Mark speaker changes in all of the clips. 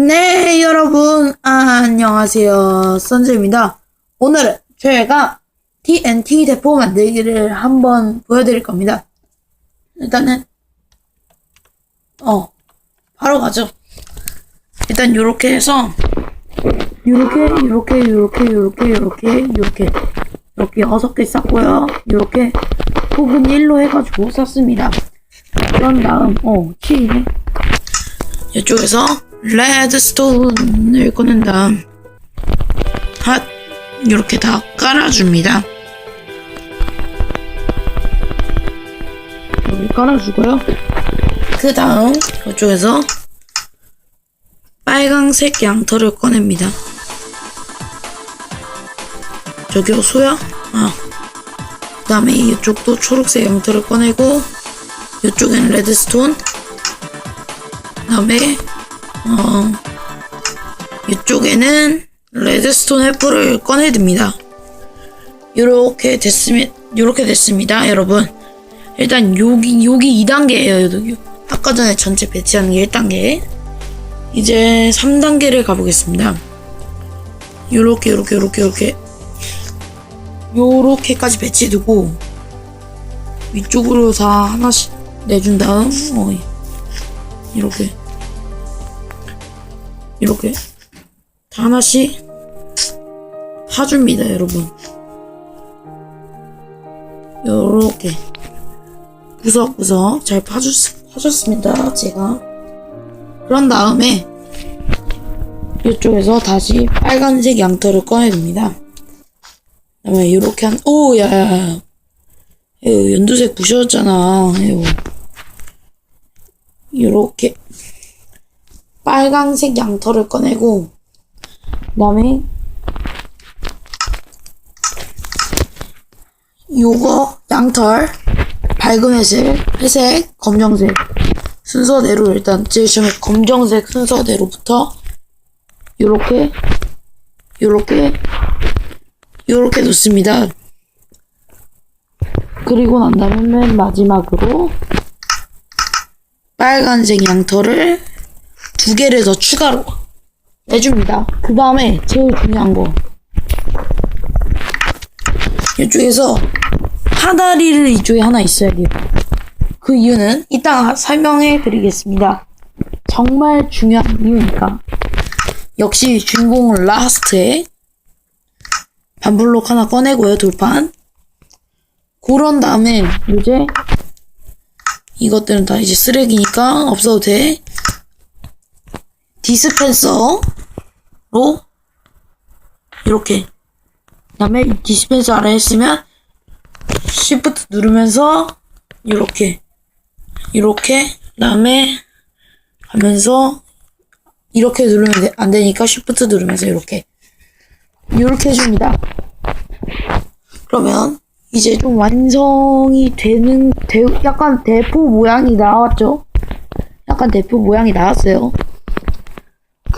Speaker 1: 네, 여러분, 아, 안녕하세요. 선즈입니다. 오늘은 저희가 TNT 대포 만들기를 한번 보여드릴 겁니다. 일단은, 어, 바로 가죠. 일단, 요렇게 해서, 요렇게, 요렇게, 요렇게, 요렇게, 요렇게, 요렇게, 이렇게 여섯 개 쌌고요. 요렇게, 폭은 1로 해가지고 쌌습니다. 그런 다음, 어, 치이네. 이쪽에서 레드스톤을 꺼낸 다음 핫 이렇게 다 깔아줍니다. 여기 깔아주고요. 그 다음 이쪽에서 빨강색 양털을 꺼냅니다. 저기요 소야? 아. 그 다음에 이쪽도 초록색 양털을 꺼내고 이쪽엔 레드스톤 그 다음에 어 이쪽에는 레드스톤 헬프를 꺼내듭니다. 요렇게 됐으면 요렇게 됐습니다, 여러분. 일단 여기 여기 2단계예요. 아까 전에 전체 배치하는 게 1단계. 이제 3단계를 가보겠습니다. 요렇게 요렇게 요렇게 요렇게 요렇게까지 배치두고 위쪽으로 다 하나씩 내준 다음 어, 이렇게 이렇게 다 하나씩 파줍니다 여러분. 요렇게 구석구석 잘 파줬, 파줬습니다 제가. 그런 다음에 이쪽에서 다시 빨간색 양털을 꺼내줍니다. 그다음에 이렇게 한 오 야야야. 연두색 부셔졌잖아. 에휴. 이렇게 빨강색 양털을 꺼내고 그 다음에 요거 양털 밝은 회색, 회색, 검정색 순서대로 일단 제일 처음에 검정색 순서대로부터 요렇게 요렇게 요렇게 놓습니다. 그리고 난 다음에 맨 마지막으로 빨간색 양털을 두 개를 더 추가로 내줍니다. 그 다음에 제일 중요한 거. 이쪽에서 하다리를 이쪽에 하나 있어야 돼요. 그 이유는 이따가 설명해 드리겠습니다. 정말 중요한 이유니까. 역시 주인공은 라스트에 반블록 하나 꺼내고요, 돌판. 그런 다음에 이제 이것들은 다 이제 쓰레기니까 없어도 돼. 디스펜서로 이렇게 그다음에 디스펜서 아래 했으면 Shift 누르면서 이렇게 이렇게 그다음에 하면서 이렇게 누르면 돼- 안 되니까 Shift 누르면서 이렇게 이렇게 해줍니다. 그러면 이제 좀 완성이 되는 대, 약간 대포 모양이 나왔죠? 약간 대포 모양이 나왔어요.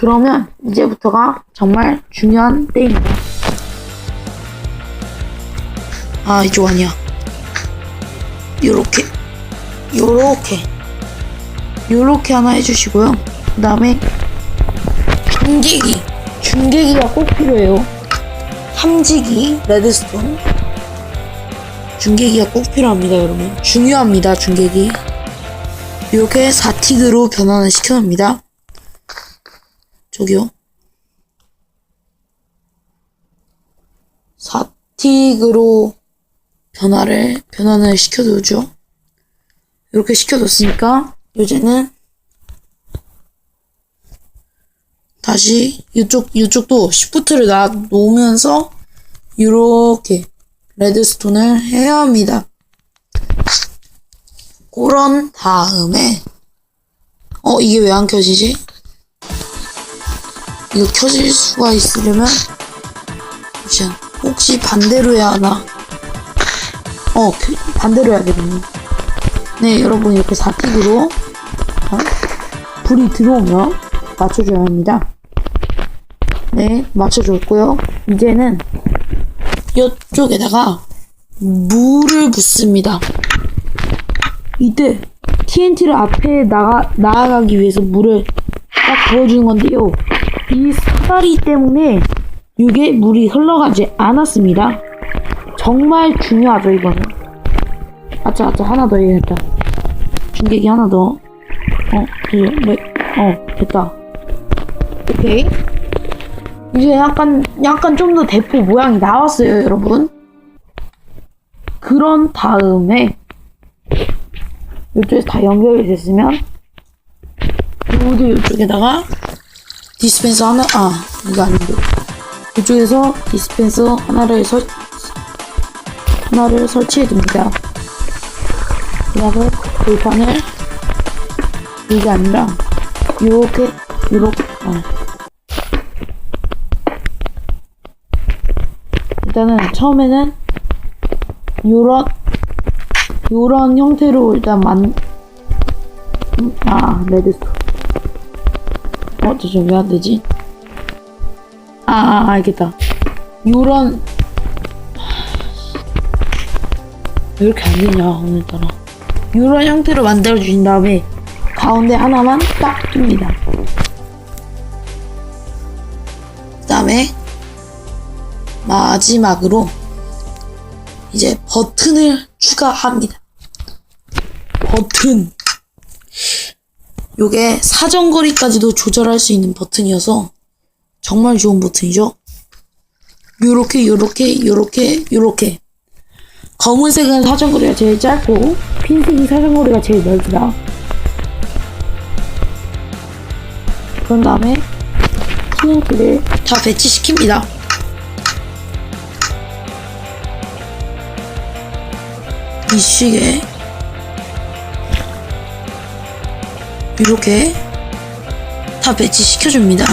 Speaker 1: 그러면 이제부터가 정말 중요한 때입니다. 아 이쪽 아니야. 요렇게 요렇게 요렇게 하나 해주시고요. 그 다음에 중계기 중계기가 꼭 필요해요. 삼지기 레드스톤 중계기가 꼭 필요합니다, 여러분. 중요합니다, 중계기. 이렇게 4틱으로 변환을 시켜놓습니다. 저기요. 4틱으로 변화를, 변환을 시켜두죠. 이렇게 시켜뒀으니까, 이제는 다시 이쪽, 이쪽도 시프트를 놔 놓으면서, 이렇게 레드스톤을 해야 합니다. 그런 다음에 어 이게 왜 안 켜지지? 이거 켜질 수가 있으려면 잠시만 혹시 반대로 해야 하나? 어 켜- 반대로 해야겠네. 네 여러분 이렇게 4틱으로 어? 불이 들어오면 맞춰줘야 합니다. 네 맞춰줬고요. 이제는 이쪽에다가 물을 붓습니다. 이때 TNT를 앞에 나가, 나아가기 위해서 물을 딱 부어주는 건데요. 이 사다리 때문에 이게 물이 흘러가지 않았습니다. 정말 중요하죠, 이거는. 아차, 아차, 하나 더 해야겠다. 중계기 하나 더. 어, 그, 네, 어, 됐다. 오케이. 이제 약간, 약간 좀 더 대포 모양이 나왔어요, 여러분. 그런 다음에, 이쪽에서 다 연결이 됐으면, 모두 이쪽에다가, 디스펜서 하나, 아, 이거 아닌데. 이쪽에서 디스펜서 하나를 설, 하나를 설치해 둡니다. 그 다음에 돌판을, 이게 아니라, 요렇게, 요렇게, 아. 일단은 처음에는 요런 요런 형태로 일단 만, 음, 아 레드스톤. 어, 저좀 왜안 되지? 아, 아, 알겠다. 요런 왜 이렇게 안 되냐 오늘따라. 요런 형태로 만들어 주신 다음에 가운데 하나만 딱 둡니다. 그 다음에 마지막으로 이제 버튼을 추가합니다. 버튼. 요게 사정거리까지도 조절할 수 있는 버튼이어서 정말 좋은 버튼이죠. 요렇게 요렇게 요렇게 요렇게 검은색은 사정거리가 제일 짧고 흰색이 사정거리가 제일 넓다. 그런 다음에 TNT를 다 배치시킵니다. 이 시계 이렇게 다 배치시켜줍니다.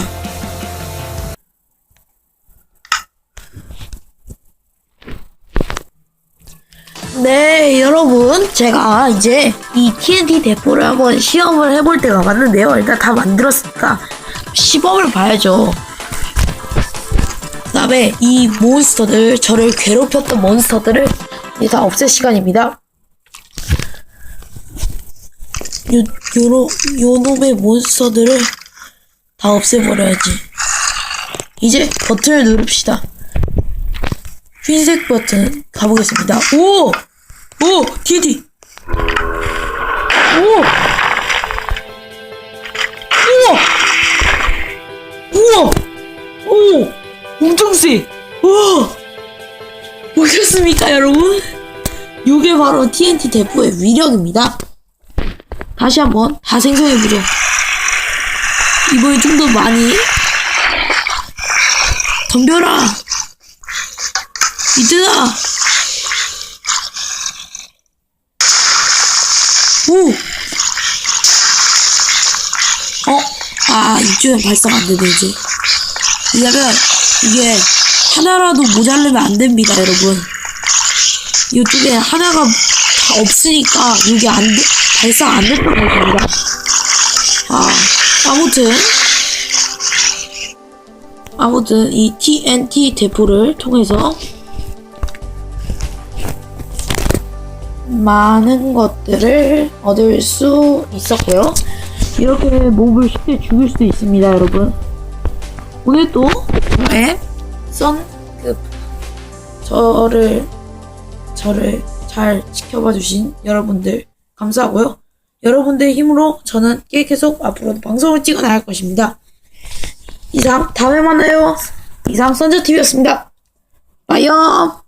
Speaker 1: 네, 여러분. 제가 이제 이 TNT 대포를 한번 시험을 해볼 때가 왔는데요. 일단 다 만들었으니까 시범을 봐야죠. 그 다음에 이 몬스터들, 저를 괴롭혔던 몬스터들을 이제 다 없앨 시간입니다. 요, 요로, 요 놈의 몬스터들을 다 없애버려야지. 이제 버튼을 누릅시다. 흰색 버튼 가보겠습니다. 오! 오! TNT! 오! 우와! 우와! 오! 엄청 세! 우와! 보셨습니까, 여러분? 요게 바로 TNT 대포의 위력입니다. 다시 한번 다 생성해보죠. 이번에 좀 더 많이 덤벼라! 이들아! 오! 어? 아, 이쪽엔 발사가 안 되네, 이제. 왜냐면, 이게, 하나라도 모자르면 안 됩니다, 여러분. 이쪽에 하나가 다 없으니까, 이게 안 돼, 발사 안 됐던 것입니다. 아, 아무튼. 아무튼, 이 TNT 대포를 통해서, 많은 것들을 얻을 수 있었고요. 이렇게 몹을 쉽게 죽일 수도 있습니다, 여러분. 오늘 또 저의 선급 저를 저를 잘 지켜봐 주신 여러분들 감사하고요. 여러분들의 힘으로 저는 계속 앞으로도 방송을 찍어 나갈 것입니다. 이상 다음에 만나요. 이상 선저TV였습니다. 빠이염